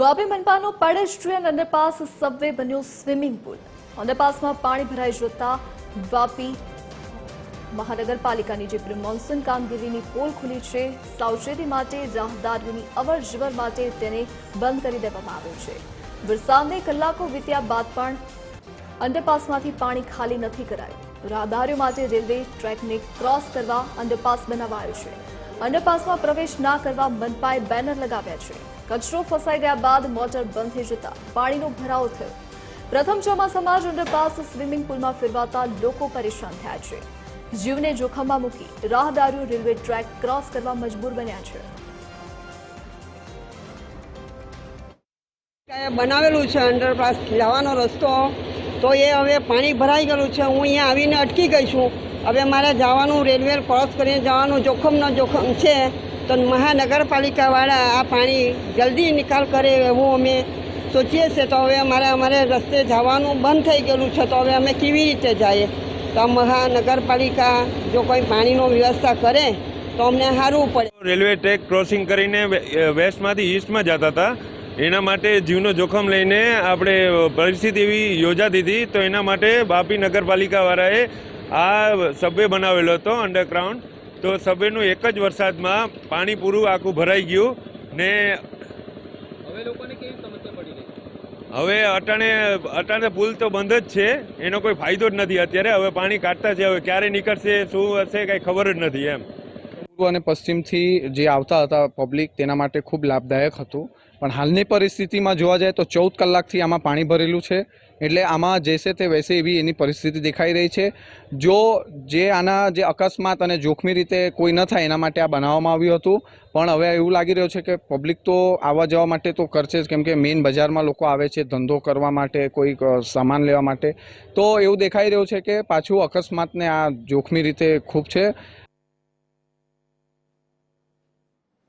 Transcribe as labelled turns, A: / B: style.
A: વાપી મનપાનો pedestrian underpass subway બન્યો swimming pool. અંડરપાસમાં પાણી ભરાઈ જતા વાપી મહાનગરપાલિકાની જે પ્રી કામગીરીની પોલ ખુલી છે, સાવચેતી માટે રાહદારીઓની અવર જવર માટે તેને બંધ કરી દેવામાં આવ્યો છે. વરસાદને કલાકો વીત્યા બાદ પણ અંડરપાસમાંથી પાણી ખાલી નથી કરાયું. રાહદારીઓ માટે રેલવે ટ્રેકને ક્રોસ કરવા અંડરપાસ બનાવાયો છે. અંડરપાસમાં પ્રવેશ ના કરવા મનપાએ બેનર લગાવ્યા છે. કચરો ફસાઈ ગયા બાદ મોટર બંધ થઈ જતા પાણીનો ભરાવો થયો. પ્રથમ ચોમાસામાં જ અંડરપાસ સ્વિમિંગ પુલમાં ફેરવાતા લોકો પરેશાન થયા છે. જીવને જોખમમાં મૂકી રાહદારીઓ રેલવે ટ્રેક ક્રોસ કરવા મજબૂર બન્યા છે.
B: બનાવેલું છે અંડરપાસ જવાનો રસ્તો. તો એ હવે પાણી ભરાઈ ગયેલું છે. હું અહીંયા આવીને અટકી ગઈ છું. હવે મારે જવાનું રેલવે ક્રોસ કરીને જવાનું જોખમનો જોખમ છે. તો મહાનગરપાલિકાવાળા આ પાણી જલ્દી નિકાલ કરે એવું અમે સોચીએ છીએ. તો હવે અમારે અમારે રસ્તે જવાનું બંધ થઈ ગયેલું છે. તો હવે અમે કેવી રીતે જઈએ? તો મહાનગરપાલિકા જો કોઈ પાણીનો વ્યવસ્થા કરે, તો અમને સારું પડે.
C: રેલવે ટ્રેક ક્રોસિંગ કરીને વેસ્ટમાંથી ઈસ્ટમાં જતા હતા. એના માટે જીવનો જોખમ લઈને આપણે પરિસ્થિતિ એવી યોજાતી હતી તો એના માટે બાપી નગરપાલિકાવાળાએ આ સબવે બનાવેલો હતો અંડરગ્રાઉન્ડ તો સબવેનું એક જ વરસાદમાં પાણી પૂરું આખું ભરાઈ ગયું ને હવે અટાણે અટાણે પુલ તો બંધ જ છે એનો કોઈ ફાયદો જ નથી અત્યારે. હવે પાણી કાઢતા છે હવે ક્યારે નીકળશે શું હશે કંઈ ખબર જ નથી એમ.
D: પૂર્વ અને પશ્ચિમથી જે આવતા હતા પબ્લિક તેના માટે ખૂબ લાભદાયક હતું. પણ હાલની પરિસ્થિતિમાં જોવા જાય તો ચૌદ કલાકથી આમાં પાણી ભરેલું છે. એટલે આમાં જેસે તે વૈસે એવી એની પરિસ્થિતિ દેખાઈ રહી છે. જો જે આના જે અકસ્માત અને જોખમી રીતે કોઈ ન થાય એના માટે આ બનાવવામાં આવ્યું હતું. પણ હવે એવું લાગી રહ્યું છે કે પબ્લિક તો આવવા જવા માટે તો કરશે જ. કેમ કે મેઇન બજારમાં લોકો આવે છે ધંધો કરવા માટે કોઈ સામાન લેવા માટે. તો એવું દેખાઈ રહ્યું છે કે પાછું અકસ્માતને આ જોખમી રીતે ખૂબ છે.